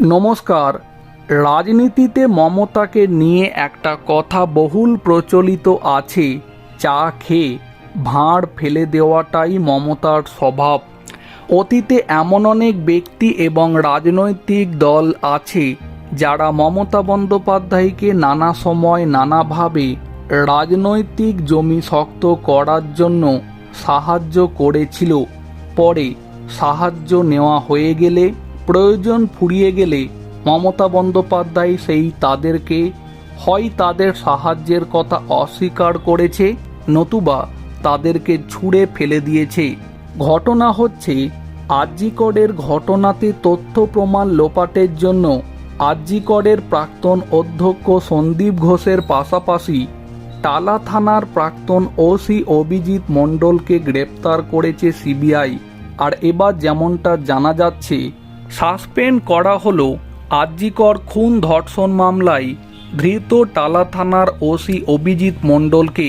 নমস্কার। রাজনীতিতে মমতাকে নিয়ে একটা কথা বহুল প্রচলিত আছে। চা খেয়ে ভাঁড় ফেলে দেওয়াটাই মমতার স্বভাব। অতীতে এমন অনেক ব্যক্তি এবং রাজনৈতিক দল আছে, যারা মমতা বন্দ্যোপাধ্যায়কে নানা সময় নানাভাবে রাজনৈতিক জমি শক্ত করার জন্য সাহায্য করেছিল। পরে সাহায্য নেওয়া হয়ে গেলে প্রয়োজন ফুরিয়ে গেলে মমতা বন্দ্যোপাধ্যায় সেই তাদেরকে, হয় তাদের সাহায্যের কথা অস্বীকার করেছে, নতুবা তাদেরকে ছুঁড়ে ফেলে দিয়েছে। ঘটনা হচ্ছে আরজিকরের ঘটনাতে তথ্য প্রমাণ লোপাটের জন্য আরজিকরের প্রাক্তন অধ্যক্ষ সন্দীপ ঘোষের পাশাপাশি টালা থানার প্রাক্তন ওসি অভিজিৎ মণ্ডলকে গ্রেপ্তার করেছে সিবিআই। আর এবার যেমনটা জানা যাচ্ছে সাসপেন্ড করা হলো আরজিকর খুন ধর্ষণ মামলায় ধৃত টালা থানার ওসি অভিজিৎ মণ্ডলকে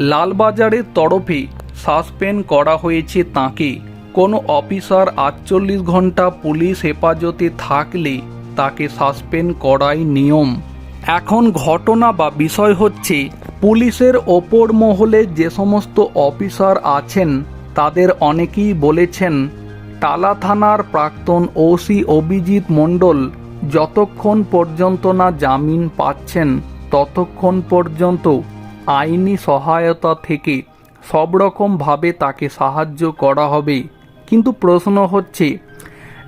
লালবাজারের তরফে সাসপেন্ড করা হয়েছে তাকে। কোনো অফিসার আটচল্লিশ ঘণ্টা পুলিশ হেফাজতে থাকলে তাকে সাসপেন্ড করাই নিয়ম। এখন ঘটনা বা বিষয় হচ্ছে, পুলিশের ওপর মহলে যে সমস্ত অফিসার আছেন, তাদের অনেকেই বলেছেন টালা থানার প্রাক্তন ওসি অভিজিৎ মণ্ডল যতক্ষণ পর্যন্ত না জামিন পাচ্ছেন, ততক্ষণ পর্যন্ত আইনি সহায়তা থেকে সব রকমভাবে তাকে সাহায্য করা হবে। কিন্তু প্রশ্ন হচ্ছে,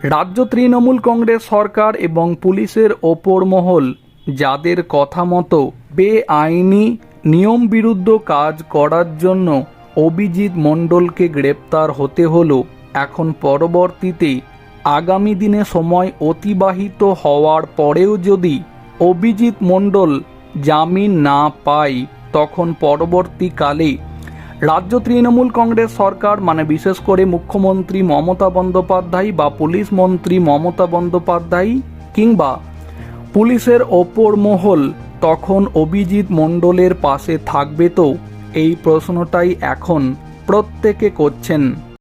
রাজ্য তৃণমূল কংগ্রেস সরকার এবং পুলিশের ওপর মহল যাদের কথা মতো বেআইনি নিয়ম বিরুদ্ধ কাজ করার জন্য অভিজিৎ মণ্ডলকে গ্রেপ্তার হতে হলো এখন পরবর্তীতে আগামী দিনে সময় অতিবাহিত হওয়ার পরেও যদি অভিজিৎ মণ্ডল জামিন না পায়, তখন পরবর্তীকালে রাজ্য তৃণমূল কংগ্রেস সরকার মানে বিশেষ করে মুখ্যমন্ত্রী মমতা বন্দ্যোপাধ্যায় বা পুলিশ মন্ত্রী মমতা বন্দ্যোপাধ্যায় কিংবা পুলিশের ওপর মহল, তখন অভিজিৎ মণ্ডলের পাশে থাকবে তো? এই প্রশ্নটাই এখন প্রত্যেকে করছেন।